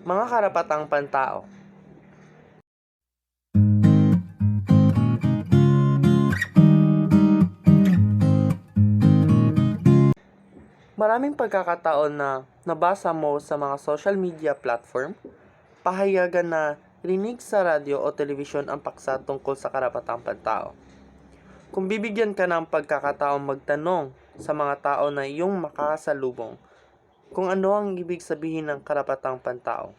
Mga karapatang pantao Maraming pagkakataon na nabasa mo sa mga social media platform, pahayagan na rinig sa radyo o telebisyon ang paksa tungkol sa karapatang pantao. Kung bibigyan ka ng pagkakataong magtanong sa mga tao na iyong makasalubong kung ano ang ibig sabihin ng karapatang pantao,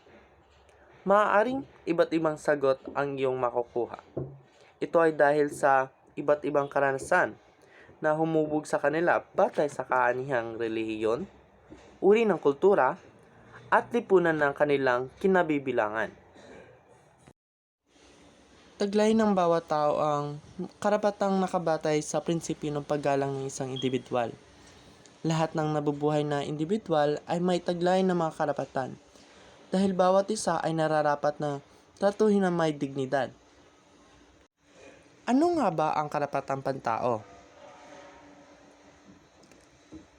maaaring iba't ibang sagot ang iyong makukuha. Ito ay dahil sa iba't ibang karanasan na humubog sa kanila batay sa kaanihang relihiyon, uri ng kultura, at lipunan ng kanilang kinabibilangan. Taglay ng bawat tao ang karapatang nakabatay sa prinsipyo ng paggalang ng isang individual. Lahat ng nabubuhay na individual ay may taglay ng mga karapatan dahil bawat isa ay nararapat na tratuhin ng may dignidad. Ano nga ba ang karapatang pantao?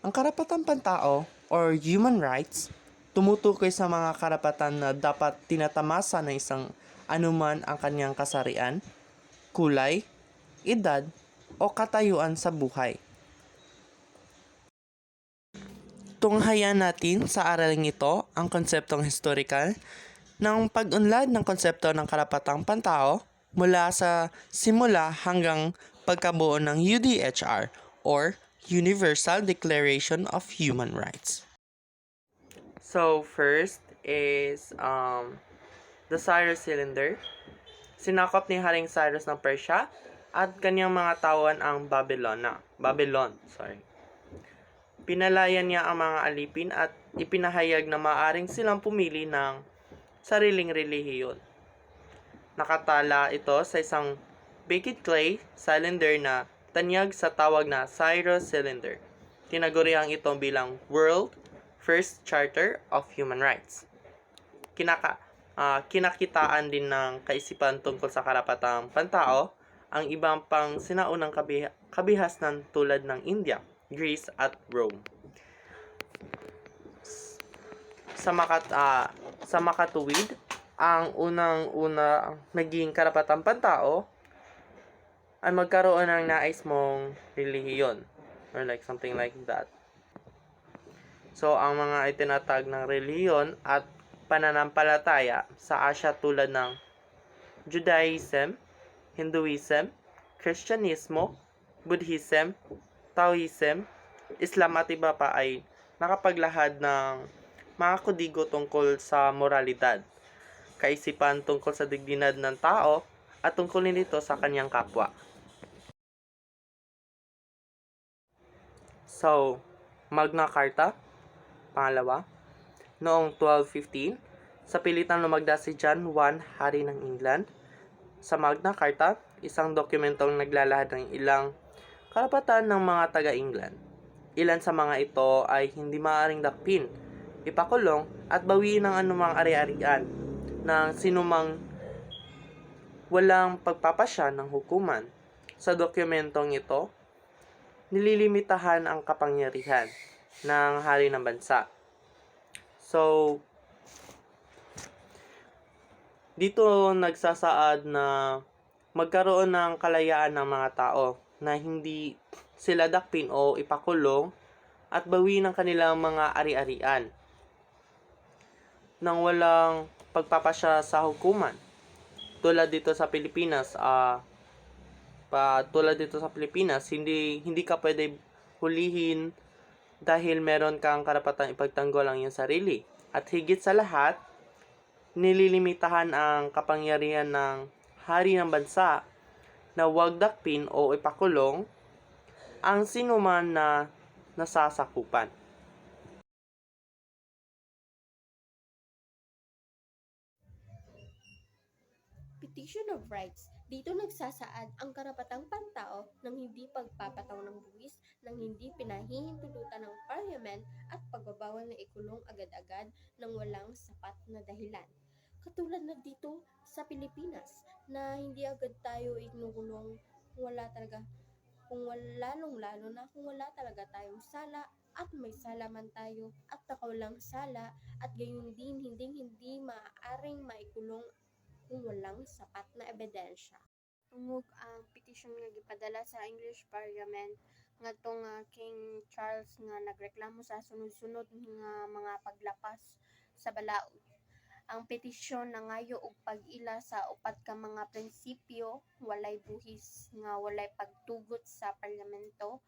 Ang karapatang pantao or human rights tumutukoy sa mga karapatan na dapat tinatamasa ng isang anuman ang kanyang kasarian, kulay, edad, o katayuan sa buhay. Tunghayan natin sa araling ito ang konseptong historical ng pag-unlad ng konsepto ng karapatang pantao mula sa simula hanggang pagkabuo ng UDHR or Universal Declaration of Human Rights. So first is um, the Cyrus cylinder. Sinakop ni Haring Cyrus ng Persia at kanyang mga tawan ang Babylona. Babylon, sorry. Pinalayan niya ang mga alipin at ipinahayag na maaring silang pumili ng sariling relihiyon. Nakatala ito sa isang baked clay cylinder na tanyag sa tawag na Cyrus cylinder. Tinaguriang ito bilang World First Charter of Human Rights. Kinaka, ah, kinakitaan din ng kaisipan tungkol sa karapatang pantao ang ibang pang sinaunang kabiha- kabihasnan tulad ng India, Greece at Rome. Sa makat ah, sa makatuwid, ang unang-una naging karapatang pantao ay magkaroon ng nais mong relihiyon or like something like that. So, ang mga itinatag ng relihiyon at pananampalataya sa Asya tulad ng Judaism, Hinduism, Kristyanismo, Buddhism, Taoism, Islam at iba pa ay nakapaglahad ng mga kudigo tungkol sa moralidad, kaisipan tungkol sa dignidad ng tao at tungkol nito sa kanyang kapwa. So, Magna Carta, pangalawa, noong 1215, sa pilitang lumagda si John I, Hari ng England. Sa Magna Carta, isang dokumentong naglalahad ng ilang karapatan ng mga taga-England. Ilan sa mga ito ay hindi maaaring dakpin, ipakulong at bawiin ng anumang ari-arian ng sinumang walang pagpapasya ng hukuman. Sa dokumentong ito, nililimitahan ang kapangyarihan ng hari ng bansa. So, dito nagsasaad na magkaroon ng kalayaan ng mga tao na hindi sila dakpin o ipakulong at bawi ng kanilang mga ari-arian nang walang pagpapasya sa hukuman. Tulad dito sa Pilipinas, ah pa tulad dito sa Pilipinas, hindi hindi ka pwede hulihin dahil meron kang karapatang ipagtanggol ang iyong sarili. At higit sa lahat, nililimitahan ang kapangyarihan ng hari ng bansa na huwag dakpin o ipakulong ang sinuman na nasasakupan. Petition of Rights. Dito nagsasaad ang karapatang pantao ng hindi pagpapataw ng buwis, ng hindi pinahihintulutan ng parliament at pagbabawal na ikulong agad-agad ng walang sapat na dahilan. Katulad na dito sa Pilipinas na hindi agad tayo ikinukulong kung wala talaga kung wala lalong lalo na kung wala talaga tayong sala at may sala man tayo at lang sala at gayon din hindi hindi maaaring maikulong kung walang sapat na ebidensya. Tungog ang petisyon nga gipadala sa English Parliament ngadto nga King Charles nga nagreklamo sa sunod-sunod nga mga paglapas sa balaod. Ang petisyon nangayo og pag-ila sa upat ka mga prinsipyo, walay buhis nga walay pagtugot sa parlamento,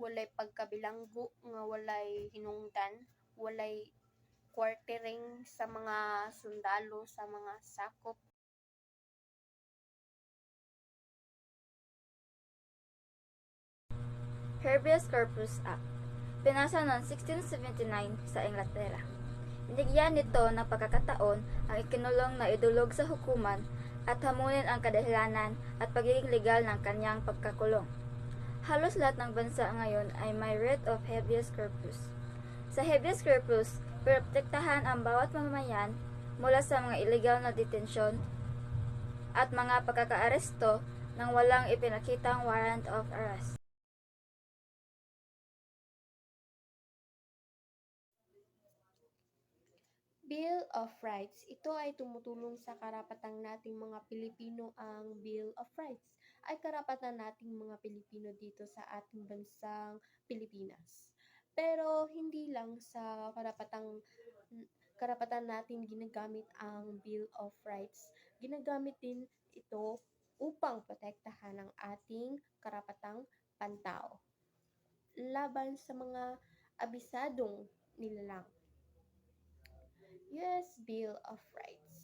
walay pagkabilanggo nga walay hinungdan, walay quartering sa mga sundalo sa mga sakop Habeas Corpus Act. Pinasa noong 1679 sa Inglaterra. Binigyan nito ng pagkakataon ang ikinulong na idulog sa hukuman at hamunin ang kadahilanan at pagiging legal ng kanyang pagkakulong. Halos lahat ng bansa ngayon ay may writ of habeas corpus. Sa habeas corpus, protektahan ang bawat mamamayan mula sa mga illegal na detensyon at mga pagkakaaresto nang walang ipinakitang warrant of arrest. Bill of Rights. Ito ay tumutulong sa karapatang nating mga Pilipino. Ang Bill of Rights ay karapatan nating mga Pilipino dito sa ating bansang Pilipinas. Pero hindi lang sa karapatang karapatan natin ginagamit ang Bill of Rights. Ginagamit din ito upang protektahan ang ating karapatang pantao laban sa mga abisadong nilalang. US Bill of Rights.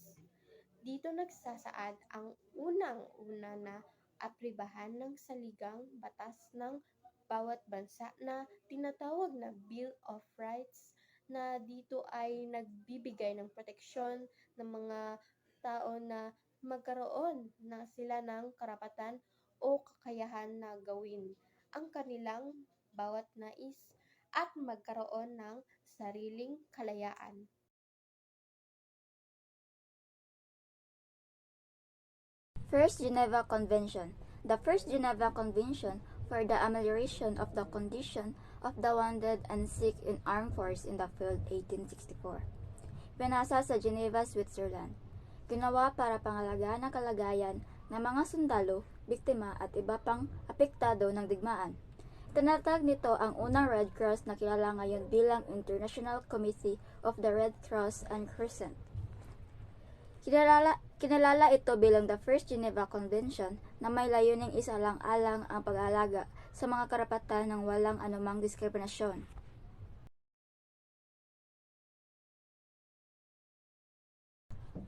Dito nagsasaad ang unang-una na apribahan ng saligang batas ng bawat bansa na tinatawag na Bill of Rights na dito ay nagbibigay ng proteksyon ng mga tao na magkaroon na sila ng karapatan o kakayahan na gawin ang kanilang bawat nais at magkaroon ng sariling kalayaan. First Geneva Convention. The First Geneva Convention for the amelioration of the condition of the wounded and sick in armed force in the field 1864. Pinasa sa Geneva, Switzerland. Ginawa para pangalagaan ang kalagayan ng mga sundalo, biktima at iba pang apektado ng digmaan. Tinatag nito ang unang Red Cross na kilala ngayon bilang International Committee of the Red Cross and Crescent. Kinalala, kinalala ito bilang the First Geneva Convention na may layuning isalang-alang ang pag-aalaga sa mga karapatan ng walang anumang diskriminasyon.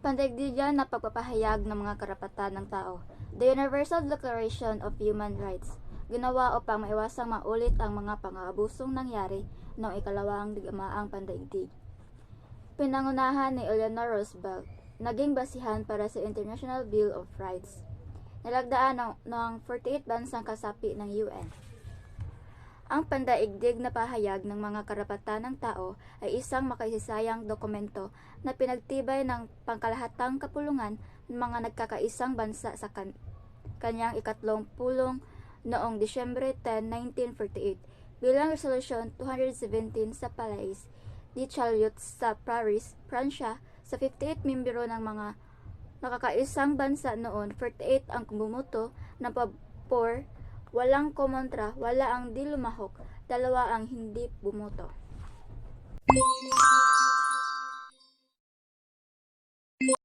Pandaigdigan na pagpapahayag ng mga karapatan ng tao. The Universal Declaration of Human Rights. Ginawa upang maiwasang maulit ang mga pang-aabusong nangyari noong ikalawang digmaang pandaigdig. Pinangunahan ni Eleanor Roosevelt naging basihan para sa International Bill of Rights. Nilagdaan ng, ng 48 bansang kasapi ng UN. Ang pandaigdig na pahayag ng mga karapatan ng tao ay isang makaisasayang dokumento na pinagtibay ng pangkalahatang kapulungan ng mga nagkakaisang bansa sa kan- kanyang ikatlong pulong noong Disyembre 10, 1948 bilang Resolution 217 sa Palais di Chaillot sa Paris, Pransya sa 58 membro ng mga nakakaisang bansa noon, 48 ang bumuto na pabor, walang kumontra, wala ang di lumahok, dalawa ang hindi bumuto.